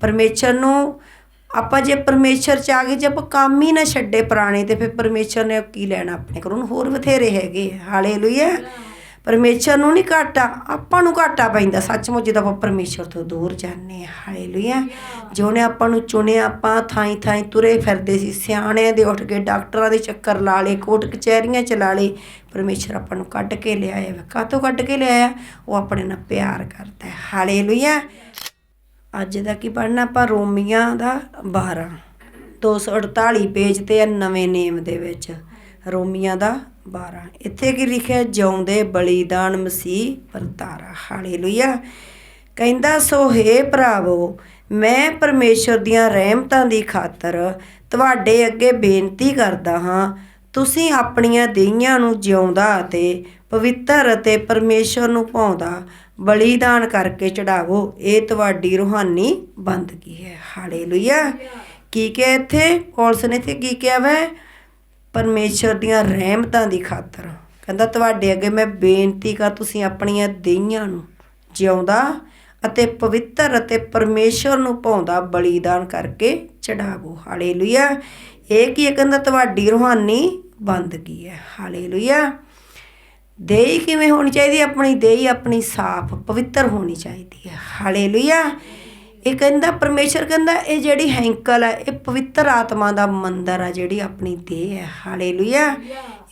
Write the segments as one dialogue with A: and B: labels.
A: ਪਰਮੇਸ਼ਰ ਨੂੰ ਆਪਾਂ ਜੇ ਪਰਮੇਸ਼ਰ ਚ ਆ ਗਏ, ਜੇ ਆਪਾਂ ਕੰਮ ਹੀ ਨਾ ਛੱਡੇ ਪੁਰਾਣੇ, ਤੇ ਫਿਰ ਪਰਮੇਸ਼ਰ ਨੇ ਕੀ ਲੈਣਾ ਆਪਣੇ ਕੋਲੋਂ ਹੋਰ ਬਥੇਰੇ ਹੈਗੇ ਆ। ਹਾਲੇਲੂਇਆ। ਪਰਮੇਸ਼ਰ ਨੂੰ ਨਹੀਂ ਘਾਟਾ, ਆਪਾਂ ਨੂੰ ਘਾਟਾ ਪੈਂਦਾ। ਸੱਚਮੁੱਚ ਜਦੋਂ ਆਪਾਂ ਪਰਮੇਸ਼ਰ ਤੋਂ ਦੂਰ ਜਾਂਦੇ ਹਾਂ ਹਾਲੇਲੂਇਆ। ਜਿਉਣੇ ਆਪਾਂ ਨੂੰ ਚੁਣਿਆ, ਆਪਾਂ ਥਾਈ ਥਾਈ ਤੁਰੇ ਫਿਰਦੇ ਸੀ, ਸਿਆਣਿਆਂ ਦੇ ਉੱਠ ਕੇ, ਡਾਕਟਰਾਂ ਦੇ ਚੱਕਰ ਲਾ ਲਏ, ਕੋਰਟ ਕਚਹਿਰੀਆਂ ਚ ਲਾ ਲਏ, ਪਰਮੇਸ਼ਰ ਆਪਾਂ ਨੂੰ ਕੱਢ ਕੇ ਲਿਆਇਆ ਵਾ। ਕਾਹਤੋਂ ਕੱਢ ਕੇ ਲਿਆਇਆ? ਉਹ ਆਪਣੇ ਨਾਲ ਪਿਆਰ ਕਰਦਾ ਹੈ। ਹਾਲੇਲੂਇਆ। ਅੱਜ ਦਾ ਕੀ ਪੜ੍ਹਨਾ? ਆਪਾਂ ਰੋਮੀਆਂ ਦਾ 12 248 ਪੇਜ ਤੇ ਆ ਨਵੇਂ ਨੇਮ ਦੇ ਵਿੱਚ। ਰੋਮੀਆਂ ਦਾ 12 ਇੱਥੇ ਕੀ ਲਿਖਿਆ? ਜਿਉਂਦੇ ਬਲੀਦਾਨ ਮਸੀਹ ਵਰਤਾਰਾ ਹਾਲੇਲੂਇਆ। ਕਹਿੰਦਾ ਸੋ ਹੈ ਭਰਾਵੋ, ਮੈਂ ਪਰਮੇਸ਼ਰ ਦੀਆਂ ਰਹਿਮਤਾਂ ਦੀ ਖਾਤਰ ਤੁਹਾਡੇ ਅੱਗੇ ਬੇਨਤੀ ਕਰਦਾ ਹਾਂ। ਤੁਸੀਂ ਆਪਣੀਆਂ ਦੇਹੀਆਂ ਨੂੰ ਜਿਉਂਦਾ ਅਤੇ ਪਵਿੱਤਰ ਅਤੇ ਪਰਮੇਸ਼ਰ ਨੂੰ ਭਾਉਂਦਾ ਬਲੀਦਾਨ ਕਰਕੇ ਚੜਾਵੋ, ਇਹ ਤੁਹਾਡੀ ਰੂਹਾਨੀ ਬੰਦਗੀ ਹੈ। ਹਾਲੇਲੂਇਆ। ਕੀ ਕਿਹਾ ਇੱਥੇ? ਪੌਲਸ ਨੇ ਇੱਥੇ ਕੀ ਕਿਹਾ ਵੈ? ਪਰਮੇਸ਼ਰ ਦੀਆਂ ਰਹਿਮਤਾਂ ਦੀ ਖਾਤਰ। ਕਹਿੰਦਾ, ਤੁਹਾਡੇ ਅੱਗੇ ਮੈਂ ਬੇਨਤੀ ਕਰ, ਤੁਸੀਂ ਆਪਣੀਆਂ ਦੇਹੀਆਂ ਨੂੰ ਜਿਉਂਦਾ ਅਤੇ ਪਵਿੱਤਰ ਅਤੇ ਪਰਮੇਸ਼ਰ ਨੂੰ ਪਾਉਂਦਾ ਬਲੀਦਾਨ ਕਰਕੇ ਚੜਾਵੋ। ਹਾਲੇਲੂਇਆ। ਇਹ ਕੀ ਹੈ? ਕਹਿੰਦਾ, ਤੁਹਾਡੀ ਰੂਹਾਨੀ ਬੰਦਗੀ ਹੈ। ਹਾਲੇਲੂਇਆ। ਦੇਹੀ ਕਿਵੇਂ ਹੋਣੀ ਚਾਹੀਦੀ ਆਪਣੀ ਦੇਹੀ, ਆਪਣੀ ਸਾਫ਼, ਪਵਿੱਤਰ ਹੋਣੀ ਚਾਹੀਦੀ ਹੈ। ਹਾਲੇਲੂਇਆ। ਇਹ ਕਹਿੰਦਾ, ਪਰਮੇਸ਼ਰ ਕਹਿੰਦਾ, ਇਹ ਜਿਹੜੀ ਹੈਂਕਲ ਹੈ, ਇਹ ਪਵਿੱਤਰ ਆਤਮਾ ਦਾ ਮੰਦਰ ਆ ਜਿਹੜੀ ਆਪਣੀ ਦੇਹ ਹੈ। ਹਾਲੇਲੂਇਆ।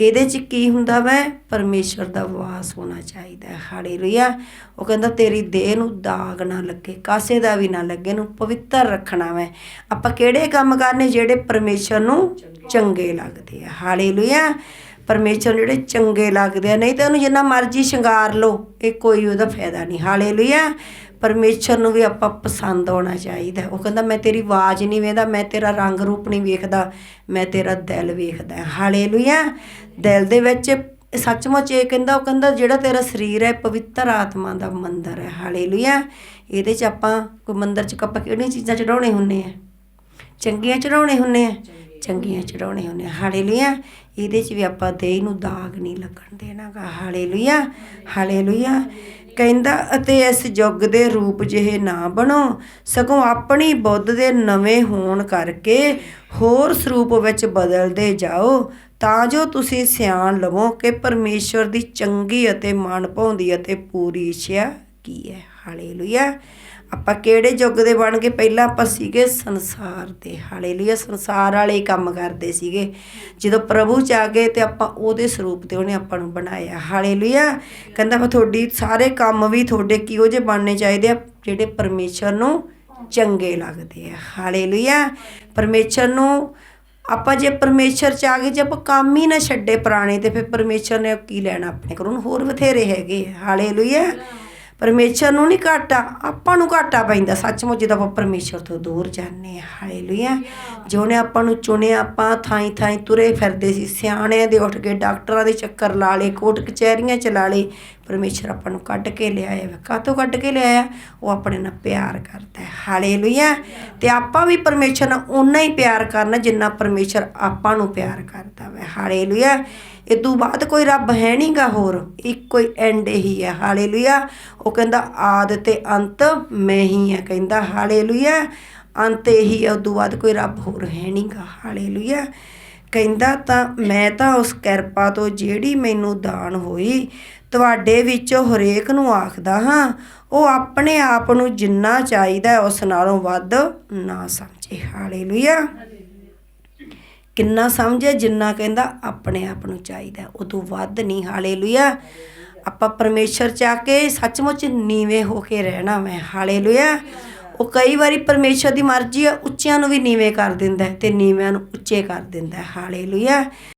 A: ਇਹਦੇ ਚ ਕੀ ਹੁੰਦਾ ਵੈ? ਪਰਮੇਸ਼ਰ ਦਾ ਵਾਸ ਹੋਣਾ ਚਾਹੀਦਾ ਹੈ। ਹਾਲੇਲੂਇਆ। ਉਹ ਕਹਿੰਦਾ, ਤੇਰੀ ਦੇਹ ਨੂੰ ਦਾਗ ਨਾ ਲੱਗੇ, ਕਾਸੇ ਦਾ ਵੀ ਨਾ ਲੱਗੇ ਨੂੰ ਪਵਿੱਤਰ ਰੱਖਣਾ ਵੈ। ਆਪਾਂ ਕਿਹੜੇ ਕੰਮ ਕਰਨੇ? ਜਿਹੜੇ ਪਰਮੇਸ਼ਰ ਨੂੰ ਚੰਗੇ ਲੱਗਦੇ ਆ। ਹਾਲੇਲੂਇਆ। ਪਰਮੇਸ਼ਰ ਜਿਹੜੇ ਚੰਗੇ ਲੱਗਦੇ ਆ, ਨਹੀਂ ਤਾਂ ਉਹਨੂੰ ਜਿੰਨਾ ਮਰਜ਼ੀ ਸ਼ਿੰਗਾਰ ਲਓ, ਇਹ ਕੋਈ ਉਹਦਾ ਫਾਇਦਾ ਨਹੀਂ। ਹਾਲੇਲੂਇਆ। ਪਰਮੇਸ਼ਰ ਨੂੰ ਵੀ ਆਪਾਂ ਪਸੰਦ ਆਉਣਾ ਚਾਹੀਦਾ। ਉਹ ਕਹਿੰਦਾ, ਮੈਂ ਤੇਰੀ ਆਵਾਜ਼ ਨਹੀਂ ਵੇਖਦਾ, ਮੈਂ ਤੇਰਾ ਰੰਗ ਰੂਪ ਨਹੀਂ ਵੇਖਦਾ, ਮੈਂ ਤੇਰਾ ਦਿਲ ਵੇਖਦਾ ਹਾਲੇਲੂਇਆ। ਦਿਲ ਦੇ ਵਿੱਚ ਸੱਚਮੁੱਚ ਇਹ ਕਹਿੰਦਾ, ਉਹ ਕਹਿੰਦਾ, ਜਿਹੜਾ ਤੇਰਾ ਸਰੀਰ ਹੈ ਪਵਿੱਤਰ ਆਤਮਾ ਦਾ ਮੰਦਰ ਹੈ। ਹਾਲੇਲੂਇਆ। ਇਹਦੇ 'ਚ ਆਪਾਂ ਕੋਈ ਮੰਦਰ 'ਚ ਆਪਾਂ ਕਿਹੜੀਆਂ ਚੀਜ਼ਾਂ ਚੜਾਉਣੇ ਹੁੰਨੇ ਆ? ਚੰਗੀਆਂ ਚੜਾਉਣੇ ਹੁੰਨੇ ਆ? ਚੰਗੀਆਂ ਚੜਾਉਣੇ ਹੁੰਨੇ ਆ। ਹਾਲੇਲੂਇਆ। ਇਹਦੇ 'ਚ ਵੀ ਆਪਾਂ ਦੇਹ ਨੂੰ ਦਾਗ ਨਹੀਂ ਲੱਗਣ ਦੇਣਾਗਾ। ਹਾਲੇਲੂਇਆ। ਹਾਲੇਲੂਇਆ। ਕਹਿੰਦਾ ਅਤੇ ਇਸ ਯੁੱਗ ਦੇ ਰੂਪ ਜਿਹੇ ਨਾ ਬਣੋ। ਸਗੋਂ ਆਪਣੀ ਬੁੱਧ ਦੇ ਨਵੇਂ ਹੋਣ ਕਰਕੇ ਹੋਰ ਸਰੂਪ ਵਿੱਚ ਬਦਲਦੇ ਜਾਓ। ਤਾਂ ਜੋ ਤੁਸੀਂ ਸਿਆਣ ਲਵੋ ਕਿ ਪਰਮੇਸ਼ਵਰ ਦੀ ਚੰਗੀ ਅਤੇ ਮਨ ਭਾਉਂਦੀ ਅਤੇ ਪੂਰੀ ਇੱਛਾ ਕੀ ਹੈ? ਹਾਲੇਲੂਇਆ। ਆਪਾਂ ਕਿਹੜੇ ਯੁੱਗ ਦੇ ਬਣ ਕੇ ਪਹਿਲਾਂ ਆਪਾਂ ਸੀਗੇ ਸੰਸਾਰ ਦੇ। ਹਾਲੇਲੂਇਆ, ਸੰਸਾਰ ਵਾਲੇ ਕੰਮ ਕਰਦੇ ਸੀਗੇ। ਜਦੋਂ ਪ੍ਰਭੂ ਚ ਆ ਗਏ ਤੇ ਆਪਾਂ ਉਹਦੇ ਸਰੂਪ ਤੇ ਉਹਨੇ ਆਪਾਂ ਨੂੰ ਬਣਾਇਆ। ਹਾਲੇਲੂਇਆ। ਕਹਿੰਦਾ ਮੈਂ ਤੁਹਾਡੀ ਸਾਰੇ ਕੰਮ ਵੀ ਤੁਹਾਡੇ ਕਿਹੋ ਜਿਹੇ ਬਣਨੇ ਚਾਹੀਦੇ ਆ? ਜਿਹੜੇ ਪਰਮੇਸ਼ਰ ਨੂੰ ਚੰਗੇ ਲੱਗਦੇ ਆ। ਹਾਲੇਲੂਇਆ। ਪਰਮੇਸ਼ਰ ਨੂੰ ਆਪਾਂ ਜੇ ਪਰਮੇਸ਼ਰ ਚ ਆ ਗਏ, ਜੇ ਆਪਾਂ ਕੰਮ ਹੀ ਨਾ ਛੱਡੇ ਪੁਰਾਣੇ, ਤੇ ਫਿਰ ਪਰਮੇਸ਼ਰ ਨੇ ਕੀ ਲੈਣਾ ਆਪਣੇ ਕੋਲੋਂ ਹੁਣ ਹੋਰ ਬਥੇਰੇ ਹੈਗੇ ਆ। ਹਾਲੇਲੂਇਆ। ਪਰਮੇਸ਼ਰ ਨੂੰ ਨਹੀਂ ਘਾਟਾ, ਆਪਾਂ ਨੂੰ ਘਾਟਾ ਪੈਂਦਾ। ਸੱਚਮੁੱਚ ਜਦੋਂ ਆਪਾਂ ਪਰਮੇਸ਼ਰ ਤੋਂ ਦੂਰ ਜਾਂਦੇ ਹਾਂ, ਹਾਲੇਲੂਇਆ। ਜਿਉਣੇ ਆਪਾਂ ਨੂੰ ਚੁਣਿਆ, ਆਪਾਂ ਥਾਈ ਥਾਈ ਤੁਰੇ ਫਿਰਦੇ ਸੀ, ਸਿਆਣਿਆਂ ਦੇ ਉੱਠ ਕੇ, ਡਾਕਟਰਾਂ ਦੇ ਚੱਕਰ ਲਾ ਲਏ ਕੋਟ ਕਚਹਿਰੀਆਂ ਚ ਲਾ ਲਏ। ਪਰਮੇਸ਼ਰ ਆਪਾਂ ਨੂੰ ਕੱਢ ਕੇ ਲਿਆਇਆ ਵਾ। ਕਾਹਤੋਂ ਕੱਢ ਕੇ ਲਿਆਇਆ? ਉਹ ਆਪਣੇ ਨਾਲ ਪਿਆਰ ਕਰਦਾ ਹੈ। ਹਾਲੇਲੂਇਆ। ਤੇ ਆਪਾਂ ਵੀ ਪਰਮੇਸ਼ਰ ਨਾਲ ਓਨਾ ਹੀ ਪਿਆਰ ਕਰਨਾ ਜਿੰਨਾ ਪਰਮੇਸ਼ਰ ਆਪਾਂ ਨੂੰ ਪਿਆਰ ਕਰਦਾ ਵਾ। ਹਾਲੇਲੂਇਆ। ਇਹ ਤੋਂ ਬਾਅਦ ਕੋਈ ਰੱਬ ਹੈ ਨਹੀਂਗਾ ਹੋਰ, ਇੱਕੋ ਹੀ ਐਂਡ ਹੀ ਹੈ, ਹਾਲੇਲੂਇਆ। ਉਹ ਕਹਿੰਦਾ, ਆਦ ਤੇ ਅੰਤ ਮੈਂ ਹੀ ਹੈ, ਕਹਿੰਦਾ, ਹਾਲੇਲੂਇਆ। ਅੰਤ ਇਹੀ ਹੈ ਉਦੋਂ ਬਾਅਦ ਕੋਈ ਰੱਬ ਹੋਰ ਹੈ ਨਹੀਂਗਾ ਹਾਲੇਲੂਇਆ। ਕਹਿੰਦਾ ਤਾਂ, ਮੈਂ ਤਾਂ ਉਸ ਕਿਰਪਾ ਤੋਂ ਜਿਹੜੀ ਮੈਨੂੰ ਦਾਨ ਹੋਈ, ਤੁਹਾਡੇ ਵਿੱਚੋਂ ਹਰੇਕ ਨੂੰ ਆਖਦਾ ਹਾਂ, ਉਹ ਆਪਣੇ ਆਪ ਨੂੰ ਜਿੰਨਾ ਚਾਹੀਦਾ ਉਸ ਨਾਲੋਂ ਵੱਧ ਨਾ ਸਮਝੇ, ਹਾਲੇਲੂਇਆ। ਕਿੰਨਾ ਸਮਝੇ ਜਿੰਨਾ ਕਹਿੰਦਾ ਆਪਣੇ ਆਪ ਨੂੰ ਚਾਹੀਦਾ ਉਹ ਤੋਂ ਵੱਧ ਨਹੀਂ, ਹਾਲੇਲੂਇਆ। ਆਪਾਂ ਪਰਮੇਸ਼ਰ ਚ ਆ ਕੇ ਸੱਚਮੁੱਚ ਨੀਵੇਂ ਹੋ ਕੇ ਰਹਿਣਾ ਮੈਂ, ਹਾਲੇਲੂਇਆ। ਉਹ ਕਈ ਵਾਰੀ ਪਰਮੇਸ਼ਰ ਦੀ ਮਰਜ਼ੀ ਆ, ਉੱਚਿਆਂ ਨੂੰ ਵੀ ਨੀਵੇਂ ਕਰ ਦਿੰਦਾ ਹੈ ਤੇ ਨੀਵਿਆਂ ਨੂੰ ਉੱਚੇ ਕਰ ਦਿੰਦਾ ਹੈ, ਹਾਲੇਲੂਇਆ।